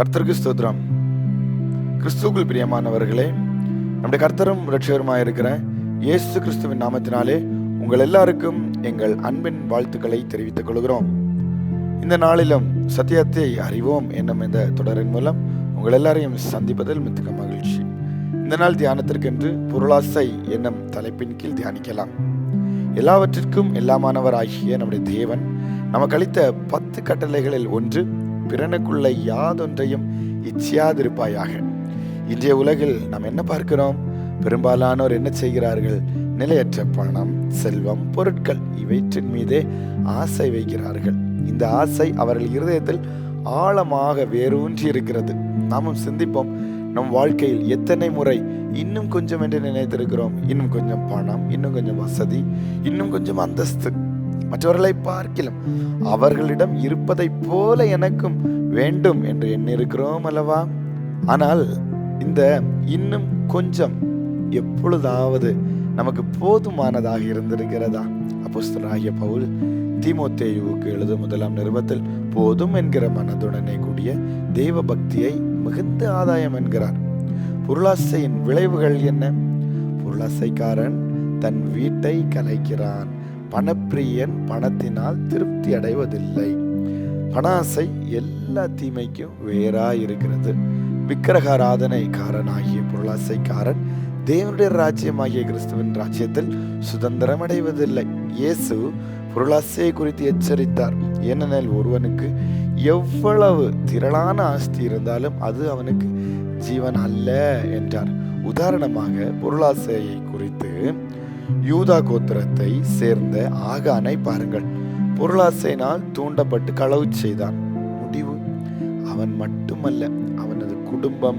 கர்த்தருக்கு ஸ்தோத்திரம். கிறிஸ்துவுக்குள் பிரியமானவர்களே நம்முடைய கர்த்தரும் ரட்சகருமாக இருக்கிற இயேசு கிறிஸ்துவின் நாமத்தினாலே உங்கள் எல்லாருக்கும் எங்கள் அன்பின் வாழ்த்துக்களை தெரிவித்துக் கொள்கிறோம். இந்த நாளிலும் சத்தியத்தை அறிவோம் என்னும் இந்த தொடரின் மூலம் உங்கள் எல்லாரையும் சந்திப்பதில் மிக்க மகிழ்ச்சி. இந்த நாள் தியானத்திற்கென்று பொருளாசை என்னும் தலைப்பின் கீழ் தியானிக்கலாம். எல்லாவற்றிற்கும் எல்லாமானவராகிய நம்முடைய தேவன் நமக்கு அளித்த பத்து கட்டளைகளில் ஒன்று பிறனுக்குள்ள யாதொன்றையும் இச்சியாதிருப்பாயாக. இன்றைய உலகில் நாம் என்ன பார்க்கிறோம்? பெரும்பாலானோர் என்ன செய்கிறார்கள்? நிலையற்ற பணம் செல்வம் பொருட்கள் இவற்றின் மீதே ஆசை வைக்கிறார்கள். இந்த ஆசை அவர்கள் இருதயத்தில் ஆழமாக வேரூன்றி இருக்கிறது. நாமும் சிந்திப்போம் நம் வாழ்க்கையில் எத்தனை முறை இன்னும் கொஞ்சம் என்று நினைத்திருக்கிறோம். இன்னும் கொஞ்சம் பணம் இன்னும் கொஞ்சம் வசதி இன்னும் கொஞ்சம் அந்தஸ்து. மற்றவர்களை பார்க்கிலும் அவர்களிடம் இருப்பதைப் போல எனக்கும் வேண்டும் என்று எண்ணிருக்கிறோம் அல்லவா? ஆனால் இந்த இன்னும் கொஞ்சம் எப்பொழுதாவது நமக்கு போதுமானதாக இருந்திருக்கிறதா? அப்போஸ்தலனாகிய பவுல் தீமோத்தேயுவுக்கு எழுதும் முதலாம் நிருபத்தில் போதும் என்கிற மனதுடனே கூடிய தெய்வ பக்தியை மிகுந்த ஆதாயம் என்கிறார். பொருளாசையின் விளைவுகள் என்ன? பொருளாசைக்காரன் தன் வீட்டை கலைக்கிறான். பணப்பிரியன் பணத்தினால் திருப்தி அடைவதில்லை. பணாசை எல்லா தீமைக்கும் வேறா இருக்கிறது விக்கிரகாராதனைக்காரனாகிய பொருளாசைக்காரன் தேவனுடைய ராஜ்யமாகிய கிறிஸ்துவின் ராஜ்யத்தில் சுதந்திரம் அடைவதில்லை இயேசு பொருளாசையை குறித்து எச்சரித்தார். ஏனெனில் ஒருவனுக்கு எவ்வளவு திரளான ஆஸ்தி இருந்தாலும் அது அவனுக்கு ஜீவன் அல்ல என்றார். உதாரணமாக பொருளாசையை குறித்து யூதா கோத்திரத்தை சேர்ந்த ஆகானை பாருங்கள். பொருளாசையினால் தூண்டப்பட்டு களவு செய்தான். முடிவு. அவன் மட்டுமல்ல அவனது குடும்பம்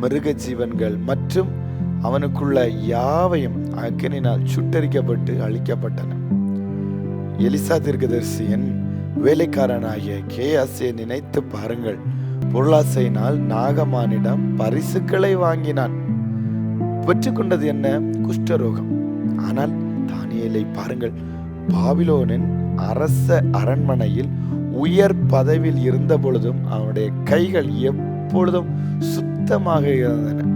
மிருக ஜீவன்கள் மற்றும் அவனுக்குள்ள யாவையும் அக்கினால் சுட்டரிக்கப்பட்டு அழிக்கப்பட்டன. எலிசா தீர்க்கதரிசியின் வேலைக்காரனாகிய கே நினைத்து பாருங்கள். பொருளாசையினால் நாகமானிடம் பரிசுகளை வாங்கினான். பெற்றுக்கொண்டது என்ன? குஷ்டரோகம். ஆனால் தானியலை பாருங்கள் பாபிலோனின் அரச அரண்மனையில் உயர் பதவியில் இருந்த பொழுதும் அவனுடைய கைகள் எப்பொழுதும் சுத்தமாக இருந்தன.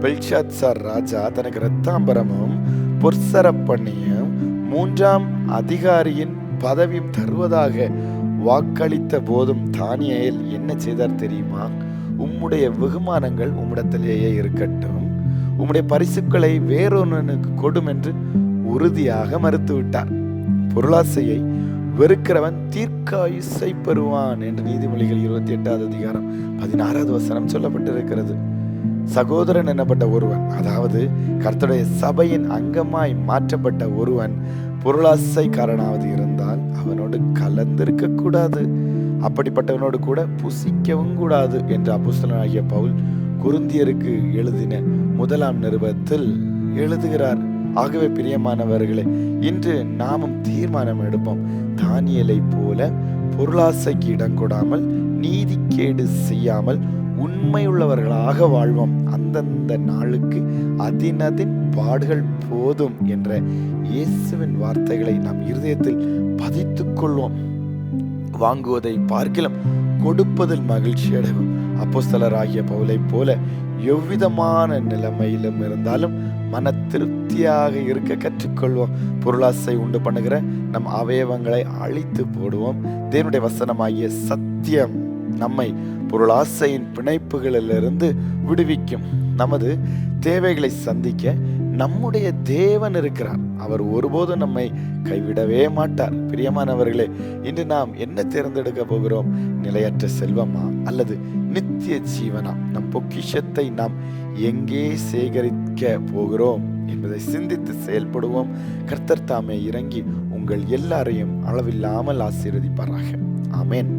பெல்ஷாத்சார் ராஜா தனக்கு ரத்தாம்பரமும் பொற்சரப்பண்ணியும் மூன்றாம் அதிகாரியின் பதவியும் தருவதாக வாக்களித்த போதும் தானியல் என்ன செய்தார் தெரியுமா? உம்முடைய வெகுமானங்கள் உம்மிடத்திலேயே இருக்கட்டும். உம்முடைய பரிசுக்களை வேறொன்னுக்கு கொடும் என்று உறுதியாக மறுத்துவிட்டார். பொருளாசையை வெறுக்கிறவன் தீர்க்காயுசை பெறுவான் என்று நீதிமொழிகள் இருபத்தி எட்டாவது அதிகாரம் பதினாறாவது வசனம் சொல்லப்பட்டிருக்கிறது. சகோதரன் எனப்பட்ட ஒருவன்? அதாவது கர்த்தருடைய சபையின் அங்கமாய் மாற்றப்பட்ட ஒருவன் பொருளாசைக்காரனாவது இருந்தால் அவனோடு கலந்திருக்க கூடாது அப்படிப்பட்டவனோடு கூட புசிக்கவும் கூடாது என்று அப்புஸ்தலனாகிய பவுல் குருந்தியருக்கு எழுதின முதலாம் நிருபத்தில் எழுதுகிறார் ஆகவே பிரியமானவர்களே இன்று நாமும் தீர்மானம் எடுப்போம். தானியலை போல பொருளாசைக்கு இடம் கொடாமல் நீதிக்கேடு செய்யாமல் உண்மையுள்ளவர்களாக வாழ்வோம். அந்தந்த நாளுக்கு அதினதின் பாடுகள் போதும் என்ற இயேசுவின் வார்த்தைகளை நாம் இருதயத்தில் பதித்துக் கொள்வோம். வாங்குவதை பார்க்கலாம் கொடுப்பதில் மகிழ்ச்சி அடைவோம் அப்போஸ்தலராகிய பவுலை போல எவ்விதமான நிலைமையிலும் இருந்தாலும் மன திருப்தியாக இருக்க கற்றுக்கொள்வோம். பொருளாசை உண்டு பண்ணுகிற நம் அவயவங்களை அழித்து போடுவோம். தேவனுடைய வசனமாகிய சத்தியம் நம்மை பொருளாசையின் பிணைப்புகளிலிருந்து விடுவிக்கும். நமது தேவைகளை சந்திக்க நம்முடைய தேவன் இருக்கிறார். அவர் ஒருபோதும் நம்மை கைவிடவே மாட்டார். பிரியமானவர்களே இன்று நாம் என்ன தேர்ந்தெடுக்க போகிறோம்? நிலையற்ற செல்வமா அல்லது நித்திய ஜீவனா? நம் பொக்கிஷத்தை நாம் எங்கே சேகரிக்க போகிறோம் என்பதை சிந்தித்து செயல்படுவோம். கர்த்தர் தாமே இறங்கி உங்கள் எல்லாரையும் அளவில்லாமல் ஆசீர்வதிப்பாராக. ஆமேன்.